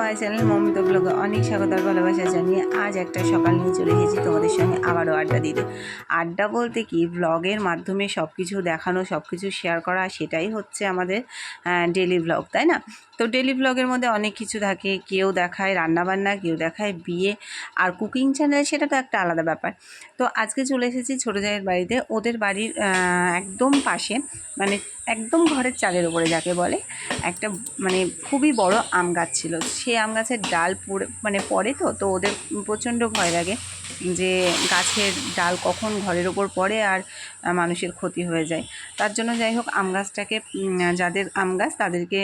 My channel Momita ব্লগে অনেক স্বাগত আর ভালোবাসা জানিয়ে আজ একটা সকাল নিয়ে চলে এসেছি তোমাদের সঙ্গে আবারও আড্ডা দিতে। আড্ডা বলতে কি? ব্লগের মাধ্যমে সব কিছু দেখানো সব কিছু শেয়ার করা, সেটাই হচ্ছে আমাদের ডেলি ব্লগ তাই না? তো ডেলি ব্লগের মধ্যে অনেক কিছু থাকে। কেউ দেখায় রান্নাবান্না, কেউ দেখায় বিয়ে, আর কুকিং চ্যানেল সেটা তো একটা আলাদা ব্যাপার। তো আজকে চলে এসেছি ছোটো জায়ের বাড়িতে। ওদের বাড়ির একদম পাশে মানে একদম ঘরের চালের উপরে যাকে বলে, একটা মানে খুবই বড় আম গাছ ছিল। সে আম গাছের ডাল পড়ে মানে পড়ে তো তো ওদের প্রচণ্ড ভয় লাগে যে গাছের ডাল কখন ঘরের ওপর পড়ে আর মানুষের ক্ষতি হয়ে যায়। তার জন্য যাই হোক, আম গাছটাকে যাদের আম গাছ তাদেরকে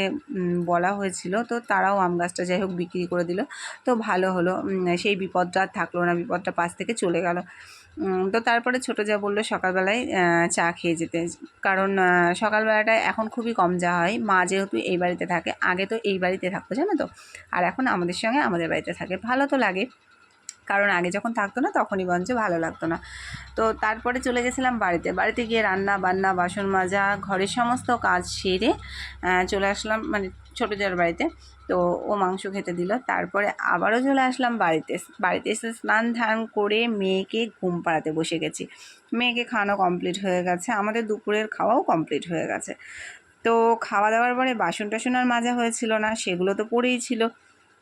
বলা হয়েছিল, তো তারাও আম গাছটা যাই হোক বিক্রি করে দিল। তো ভালো হলো সেই বিপদটা আর থাকল না, বিপদটা পাশ থেকে চলে গেল। তো তারপরে ছোটো যা বলল সকালবেলায় চা খেয়ে যেতে। কারণ আহ, সকালবেলাটায় এখন খুবই কম যা হয়। মা যেহেতু এই বাড়িতে থাকে আগে তো এই বাড়িতে থাকতো জানো তো? আর এখন আমাদের সঙ্গে আমাদের বাড়িতে থাকে। ভালো তো লাগে। কারণ আগে যখন থাকতো না তখনই বঞ্চ ভালো লাগতো না। তো তারপরে চলে গেছিলাম বাড়িতে। বাড়িতে গিয়ে রান্না বান্না বাসন মাজা ঘরের সমস্ত কাজ সেরে চলে আসলাম মানে ছোটো যার বাড়িতে। তো ও মাংস খেতে দিল। তারপরে আবারও চলে আসলাম বাড়িতে। বাড়িতে এসে স্নান ধান করে মেয়েকে ঘুম পাড়াতে বসে গেছি। মেয়েকে খাওয়ানো কমপ্লিট হয়ে গেছে। আমাদের দুপুরের খাওয়াও কমপ্লিট হয়ে গেছে। তো খাওয়া দাওয়ার পরে বাসন টাসন আর মাজা হয়েছিল না। সেগুলো তো পড়েই ছিল।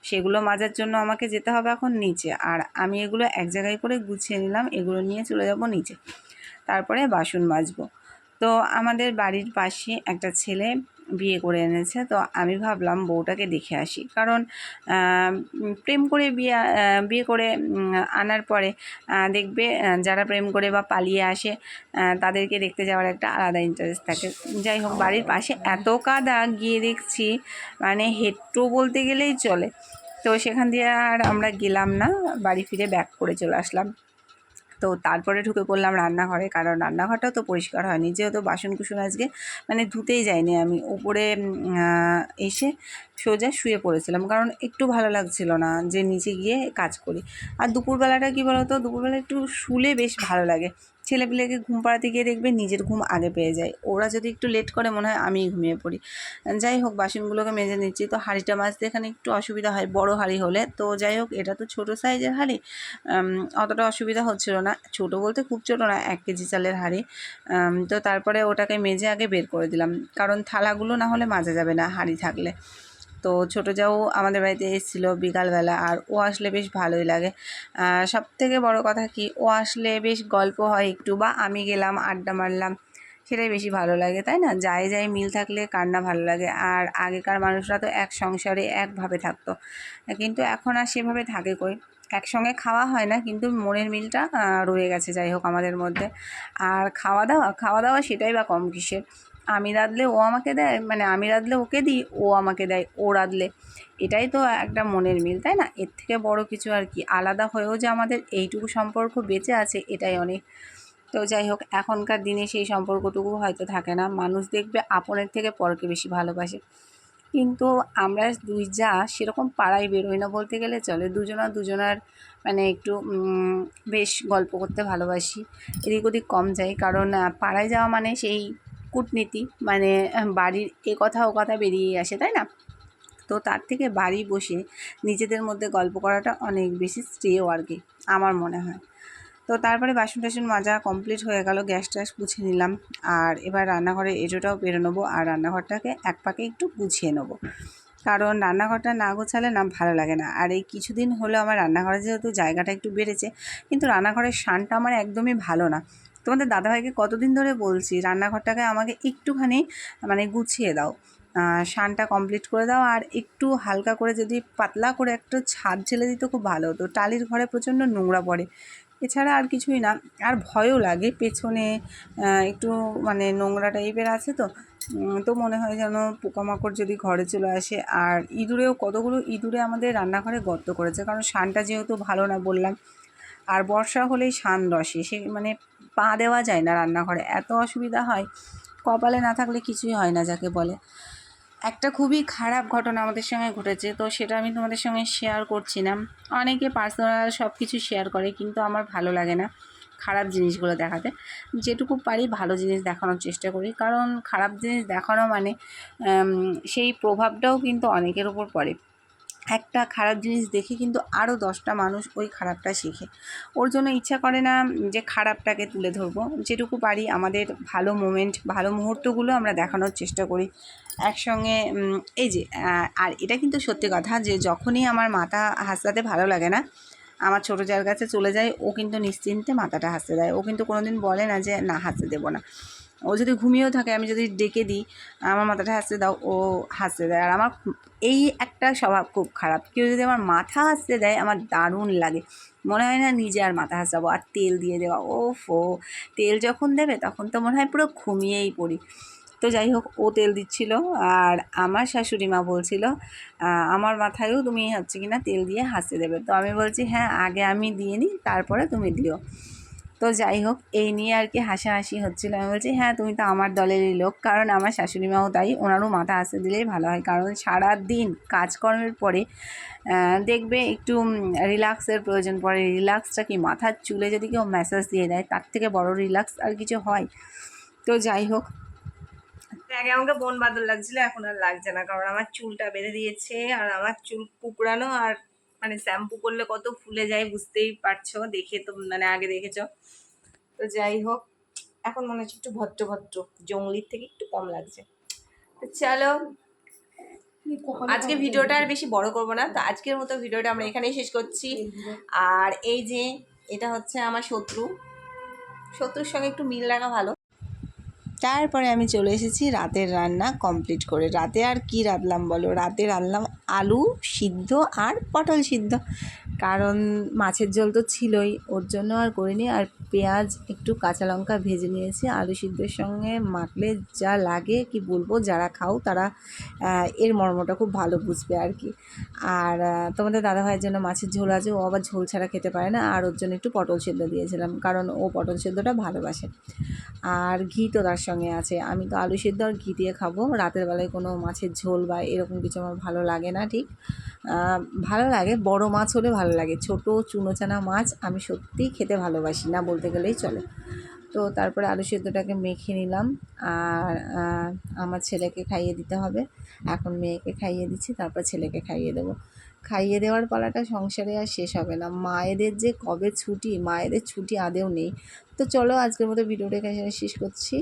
সেগুলো মাজার জন্য আমাকে যেতে হবে এখন নিচে। আর আমি এগুলো এক জায়গায় করে গুছিয়ে নিলাম। এগুলো নিয়ে চলে যাব নিচে। তারপরে বাসন মাজবো। তো আমাদের বাড়ির পাশে একটা ছেলে বিয়ে করে এনেছে। তো আমি ভাবলাম বউটাকে দেখে আসি। কারণ প্রেম করে বিয়ে বিয়ে করে আনার পরে দেখবে যারা প্রেম করে বা পালিয়ে আসে তাদেরকে দেখতে যাওয়ার একটা আলাদা ইন্টারেস্ট থাকে। যাই হোক, বাড়ির পাশে এত কাদা, গিয়ে দেখছি মানে হেঁটো বলতে গেলেই চলে। তো সেখান দিয়ে আর আমরা গেলাম না, বাড়ি ফিরে ব্যাক করে চলে আসলাম। তো তারপরে ঢুকে পড়লাম রান্নাঘরে, কারণ রান্নাঘরটাও তো পরিষ্কার হয়নি। যেহেতু বাসন কুসন আজকে মানে ধুতেই যাইনি আমি। উপরে এসে সোজা শুয়ে পড়েছিলাম, কারণ একটু ভালো লাগছিল না যে নিচে গিয়ে কাজ করি। আর দুপুরবেলাটা কী বলতো? দুপুরবেলা একটু শুলে বেশ ভালো লাগে। ছেলেপিলেকে ঘুম পাড়াতে গিয়ে দেখবে নিজের ঘুম আগে পেয়ে যায়। ওরা যদি একটু লেট করে, মনে হয় আমিই ঘুমিয়ে পড়ি। যাই হোক, বাসনগুলোকে মেজে নিচ্ছি। তো হাঁড়িটা মাজতে এখানে একটু অসুবিধা হয়, বড় হাঁড়ি হলে। তো যাই হোক, এটা তো ছোটো সাইজের হাঁড়ি। অতটা অসুবিধা হচ্ছিল না। ছোট বলতে খুব ছোটো না, এক কেজি চালের হাঁড়ি। তো তারপরে ওটাকে মেজে আগে বের করে দিলাম। কারণ থালাগুলো না হলে মাজা যাবে না হাঁড়ি থাকলে। তো ছোটো যাও আমাদের বাড়িতে এসেছিল বিকালবেলা আর ও আসলে বেশ ভালোই লাগে। সব থেকে বড় কথা কি, ও আসলে বেশ গল্প হয় একটু বা আমি গেলাম, আড্ডা মারলাম, সেটাই বেশি ভালো লাগে, তাই না? যাই যাই মিল থাকলে কার না ভালো লাগে। আর আগেকার মানুষরা তো এক সংসারে একভাবে থাকতো। কিন্তু এখন আর সেভাবে থাকে কই? একসঙ্গে খাওয়া হয় না, কিন্তু মনের মিলটা রয়ে গেছে যাই হোক আমাদের মধ্যে। আর খাওয়া দাওয়া খাওয়া দাওয়া সেটাই বা কম কিসের। আমি রাঁধলে ও আমাকে দেয় মানে আমি রাঁধলে ওকে দিই, ও আমাকে দেয়, ও রাঁধলে। এটাই তো একটা মনের মিল, তাই না? এর থেকে বড় কিছু আর কি। আলাদা হয়েও যে আমাদের এইটুকু সম্পর্ক বেঁচে আছে, এটাই অনেক। তো যাই হোক, এখনকার দিনে সেই সম্পর্কটুকু হয়তো থাকে না। মানুষ দেখবে আপনের থেকে পরকে বেশি ভালোবাসে। কিন্তু আমরা দুই যা সেরকম পাড়ায় বেরোই না বলতে গেলে চলে। দুজনা দুজনার মানে একটু বেশ গল্প করতে ভালোবাসি। এদিক ওদিক কম যাই। কারণ পাড়ায় যাওয়া মানে সেই কূটনীতি মানে বাড়ির এ কথা ও কথা বেরিয়ে আসে, তাই না? তো তার থেকে বাড়ি বসে নিজেদের মধ্যে গল্প করাটা অনেক বেশি শ্রেয় আর কি, আমার মনে হয়। তো তারপরে বাসন টাসন মাজা কমপ্লিট হয়ে গেল, গ্যাস ট্যাস গুছিয়ে নিলাম। আর এবার রান্নাঘরে এজোটাও বেরো নেব আর রান্নাঘরটাকে এক পাকে একটু গুছিয়ে নেব। কারণ রান্নাঘরটা না গোছালে না ভালো লাগে না। আর এই কিছুদিন হলো আমার রান্নাঘরে যেহেতু জায়গাটা একটু বেড়েছে, কিন্তু রান্নাঘরের শানটা আমার একদমই ভালো না। তোমাদের দাদাভাইকে কতদিন ধরে বলছি, রান্নাঘরটাকে আমাকে একটুখানি মানে গুছিয়ে দাও। শানটা কমপ্লিট করে দাও আর একটু হালকা করে যদি পাতলা করে একটা ছাদ ঝেলে দিত খুব ভালো হতো। টালির ঘরে প্রচণ্ড নোংরা পড়ে। এছাড়া আর কিছুই না, আর ভয়ও লাগে পেছনে একটু মানে নোংরা টাইপের আছে তো। তো মনে হয় যেন পোকামাকড় যদি ঘরে চলে আসে। আর ইঁদুরেও কতগুলো ইঁদুরে আমাদের রান্নাঘরে গর্ত করেছে, কারণ শানটা যেহেতু ভালো না বললাম। আর বর্ষা হলেই শান রসে সে মানে পা দেওয়া যায় না রান্নাঘরে। এত অসুবিধা হয়, কপালে না থাকলে কিছুই হয় না যাকে বলে। একটা খুবই খারাপ ঘটনা আমাদের সঙ্গে ঘটেছে, তো সেটা আমি তোমাদের সঙ্গে শেয়ার করছি না। অনেকে পার্সোনাল সব কিছু শেয়ার করে, কিন্তু আমার ভালো লাগে না খারাপ জিনিসগুলো দেখাতে। যেটুকু পারি ভালো জিনিস দেখানোর চেষ্টা করি, কারণ খারাপ জিনিস দেখানো মানে সেই প্রভাবটাও কিন্তু অনেকের উপর পড়ে। একটা খারাপ জিনিস দেখে কিন্তু আরও দশটা মানুষ ওই খারাপটা শেখে। ওর জন্য ইচ্ছা করে না যে খারাপটাকে তুলে ধরবো। যেটুকু পারি আমাদের ভালো মোমেন্ট ভালো মুহূর্তগুলো আমরা দেখানোর চেষ্টা করি। একসঙ্গে এই যে আর এটা কিন্তু সত্যি কথা যে যখনই আমার মাথা হাসতে ভালো লাগে না, আমার ছোটো যার কাছে চলে যায়, ও কিন্তু নিশ্চিন্তে মাথাটা হাসতে দেয়। ও কিন্তু কোনোদিন বলে না যে, না, হাসতে দেবো না। ও যদি ঘুমিয়েও থাকে, আমি যদি ডেকে দিই, আমার মাথাটা হাসতে দাও, ও হাসতে দেয়। আর আমার এই একটা স্বভাব খুব খারাপ। কেউ যদি আমার মাথা হাসতে দেয়, আমার দারুণ লাগে। মনে হয় না নিজে আর মাথা হাসাবো, আর তেল দিয়ে দেওয়া। ও ফো তেল যখন দেবে, তখন তো মনে হয় পুরো ঘুমিয়েই পড়ি। তো যাই হোক, ও তেল দিচ্ছিল, আর আমার শাশুড়ি মা বলছিল আমার মাথায়ও তুমি হচ্ছে কি না তেল দিয়ে হাসতে দেবে। তো আমি বলছি হ্যাঁ আগে আমি দিয়ে নিই, তারপরে তুমি দিও। তো যাই হোক, এই নিয়ে আর কি হাসাহাসি হচ্ছিল। আমি বলছি হ্যাঁ তুমি তো আমার দলেরই লোক, কারণ আমার শাশুড়ি মাও তাই, ওনারও মাথা হাসতে দিলেই ভালো হয়। কারণ সারা দিন কাজকর্মের পরে দেখবে একটু রিল্যাক্সের প্রয়োজন পড়ে। রিল্যাক্সটা কি, মাথার চুলে যদি কেউ ম্যাসাজ দিয়ে দেয়, তার থেকে বড় রিল্যাক্স আর কিছু হয়? তো যাই হোক। আগে আমাকে বন বাদল লাগছিল, এখন আর লাগছে না, কারণ আমার চুলটা বেঁধে দিয়েছে, আর আমার চুল কুকড়ানো, আর মানে শ্যাম্পু করলে কত ফুলে যায় বুঝতেই পারছ, দেখে তো মানে আগে দেখেছ। তো যাই হোক, এখন মনে হচ্ছে একটু ভদ্র ভদ্র, জঙ্গলির থেকে একটু কম লাগছে। তো চলো, আজকে ভিডিওটা আর বেশি বড় করব না। তো আজকের মতো ভিডিওটা আমরা এখানেই শেষ করছি। আর এই যে, এটা হচ্ছে আমার শত্রু। শত্রুর সঙ্গে একটু মিল রাখা ভালো। তারপরে আমি চলে এসেছি রাতের রান্না কমপ্লিট করে। রাতে আর কি রাঁধলাম বলো? রাতে রাঁধলাম আলু সিদ্ধ আর পটল সিদ্ধ। কারণ মাছের ঝোল তো ছিলই, ওর জন্য আর করিনি। আর পেঁয়াজ, একটু কাঁচা লঙ্কা ভেজে নিয়েছি। আলু সিদ্ধের সঙ্গে মাখলে যা লাগে, কি বলব, যারা খাও তারা এর মর্মটা খুব ভালো বুঝবে আর কি। আর তোমাদের দাদাভাইয়ের জন্য মাছের ঝোল আছে, ও আবার ঝোল ছাড়া খেতে পারে না। আর ওর জন্য একটু পটল সেদ্ধ দিয়েছিলাম, কারণ ও পটল সেদ্ধটা ভালোবাসে। আর ঘি তো তার সঙ্গে আছে। আমি তো আলু সেদ্ধ আর ঘি দিয়ে খাব। রাতের বেলায় কোনো মাছের ঝোল বা এরকম কিছু আমার ভালো লাগে না, ঠিক? ভালো লাগে। বড় মাছ হলে ভালো লাগে। ছোট চুনোচানা মাছ আমি সত্যিই খেতে ভালোবাসি না বলতে গেলেই চলে। তো তারপরে আলু সেদ্ধটাকে মেখে নিলাম। আর আমার ছেলেকে খাইয়ে দিতে হবে। এখন মেয়েকে খাইয়ে দিচ্ছি, তারপর ছেলেকে খাইয়ে দেবো। খাইয়ে দেওয়ার পালাটা সংসারে আর শেষ হবে না। মায়েদের যে কবে ছুটি, মায়েদের ছুটি আদেও নেই। তো চলো আজকের মতো ভিডিওটা এখানে শেষ করছি।